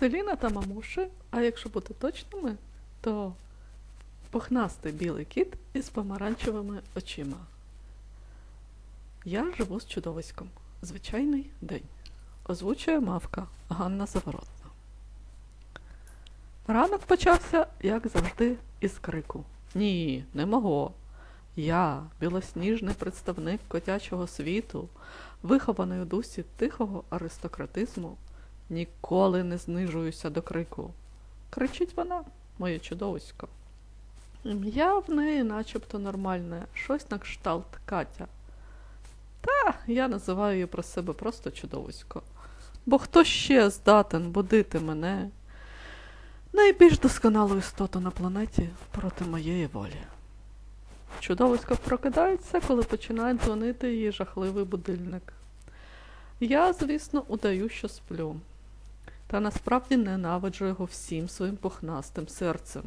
Селіна та мамуші, а якщо бути точними, то пухнастий білий кіт із помаранчевими очима. Я живу з чудовиськом. Звичайний день. Озвучує мавка Ганна Заворотна. Ранок почався, як завжди, із крику. Ні, не мого. Я, білосніжний представник котячого світу, вихований у дусі тихого аристократизму, ніколи не знижуюся до крику. Кричить вона, моє чудовисько. Ім'я в неї начебто нормальне, щось на кшталт Катя. Та я називаю її про себе просто чудовисько. Бо хто ще здатен будити мене, найбільш досконалу істоту на планеті проти моєї волі. Чудовисько прокидається, коли починає дзвонити її жахливий будильник. Я, звісно, удаю, що сплю, та насправді ненавиджу його всім своїм пухнастим серцем.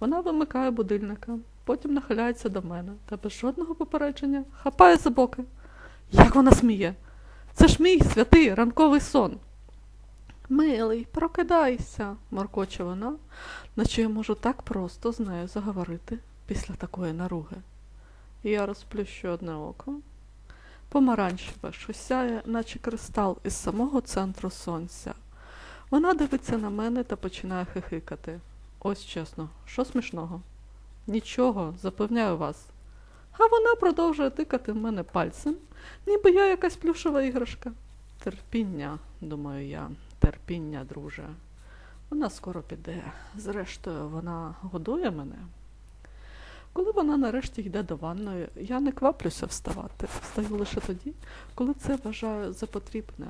Вона вимикає будильника, потім нахиляється до мене та без жодного попередження хапає за боки. Як вона сміє? Це ж мій святий ранковий сон. Милий, прокидайся, моркоче вона, наче я можу так просто з нею заговорити після такої наруги. Я розплющу одне око. Помаранчеве, що сяє, наче кристал із самого центру сонця. Вона дивиться на мене та починає хихикати. Ось чесно, що смішного? Нічого, запевняю вас. А вона продовжує тикати в мене пальцем, ніби я якась плюшова іграшка. Терпіння, думаю я, терпіння, друже. Вона скоро піде. Зрештою, вона годує мене. Коли вона нарешті йде до ванної, я не кваплюся вставати. Встаю лише тоді, коли це вважаю за потрібне,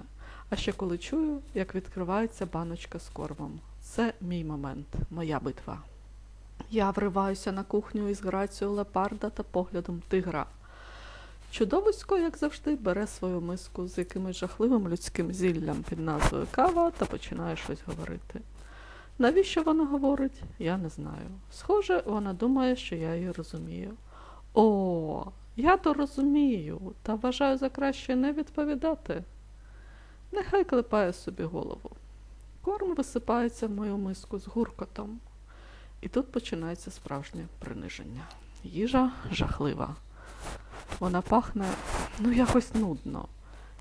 а ще коли чую, як відкривається баночка з кормом. Це мій момент, моя битва. Я вриваюся на кухню із грацією лепарда та поглядом тигра. Чудовисько, як завжди, бере свою миску з якимось жахливим людським зіллям під назвою кава та починає щось говорити. Навіщо вона говорить, я не знаю. Схоже, вона думає, що я її розумію. О, я то розумію, та вважаю за краще не відповідати. Нехай клепає собі голову. Корм висипається в мою миску з гуркотом. І тут починається справжнє приниження. Їжа жахлива. Вона пахне, ну, якось нудно.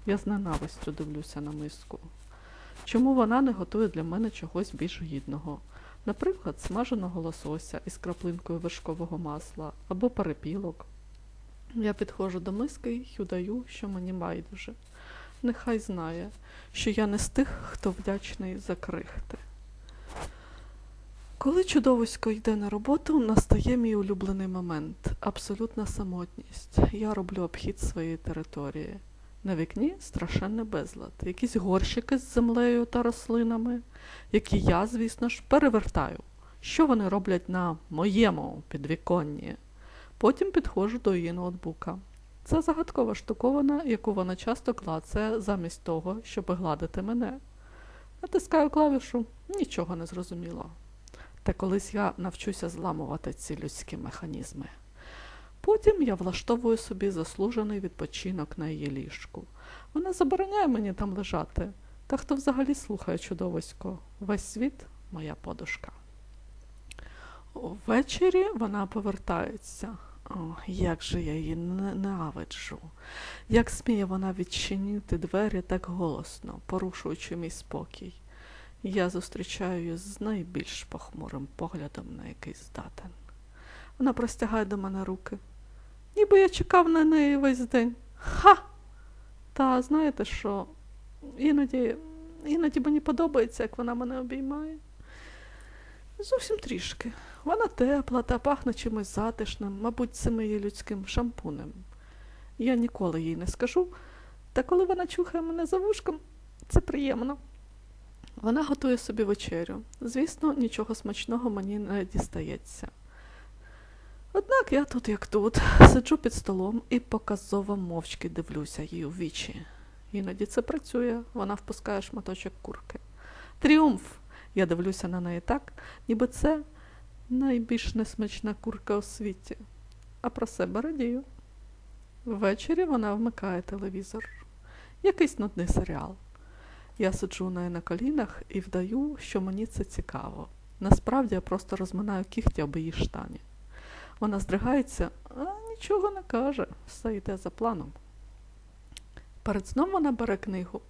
Я з ненавистю дивлюся на миску. Чому вона не готує для мене чогось більш гідного? Наприклад, смаженого лосося із краплинкою вершкового масла або перепілок. Я підходжу до миски і удаю, що мені байдуже. Нехай знає, що я не з тих, хто вдячний за крихти. Коли чудовисько йде на роботу, настає мій улюблений момент абсолютна самотність. Я роблю обхід своєї території. На вікні страшенний безлад, якісь горщики з землею та рослинами, які я, звісно ж, перевертаю. Що вони роблять на моєму підвіконні? Потім підходжу до її ноутбука. Це загадкова штуковина, яку вона часто клацає замість того, щоб гладити мене. Натискаю клавішу, нічого не зрозуміло. Та колись я навчуся зламувати ці людські механізми. Потім я влаштовую собі заслужений відпочинок на її ліжку. Вона забороняє мені там лежати. Та хто взагалі слухає чудовисько? Весь світ моя подушка. Ввечері вона повертається. О, як же я її ненавиджу. Як сміє вона відчинити двері так голосно, порушуючи мій спокій. Я зустрічаю її з найбільш похмурим поглядом, на який здатен. Вона простягає до мене руки. Ніби я чекав на неї весь день. Ха! Та знаєте що? Іноді іноді мені подобається, як вона мене обіймає. Зовсім трішки. Вона тепла та пахне чимось затишним, мабуть, цим її людським шампунем. Я ніколи їй не скажу, та коли вона чухає мене за вушком, це приємно. Вона готує собі вечерю. Звісно, нічого смачного мені не дістається. Однак я тут, як тут, сиджу під столом і показово мовчки дивлюся їй у вічі. Іноді це працює, вона впускає шматочок курки. Тріумф! Я дивлюся на неї так, ніби це найбільш несмачна курка у світі, а про себе радію. Ввечері вона вмикає телевізор, якийсь нудний серіал. Я сиджу неї на колінах і вдаю, що мені це цікаво. Насправді я просто розминаю кігті об її штані. Вона здригається, а нічого не каже, все йде за планом. Перед сном вона бере книгу,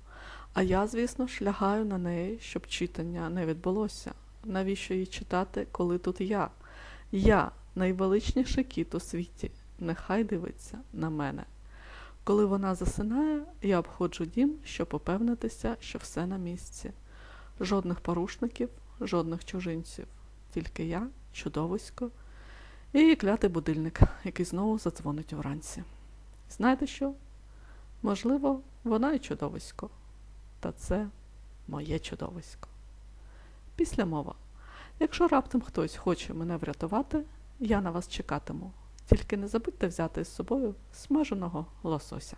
а я, звісно, ж, лягаю на неї, щоб читання не відбулося. Навіщо її читати, коли тут я? Я найвеличніший кіт у світі. Нехай дивиться на мене. Коли вона засинає, я обходжу дім, щоб упевнитися, що все на місці. Жодних порушників, жодних чужинців. Тільки я, чудовисько, і її клятий будильник, який знову задзвонить вранці. Знаєте що? Можливо, вона і чудовисько. Та це моє чудовисько. Після мова. Якщо раптом хтось хоче мене врятувати, я на вас чекатиму. Тільки не забудьте взяти з собою смаженого лосося.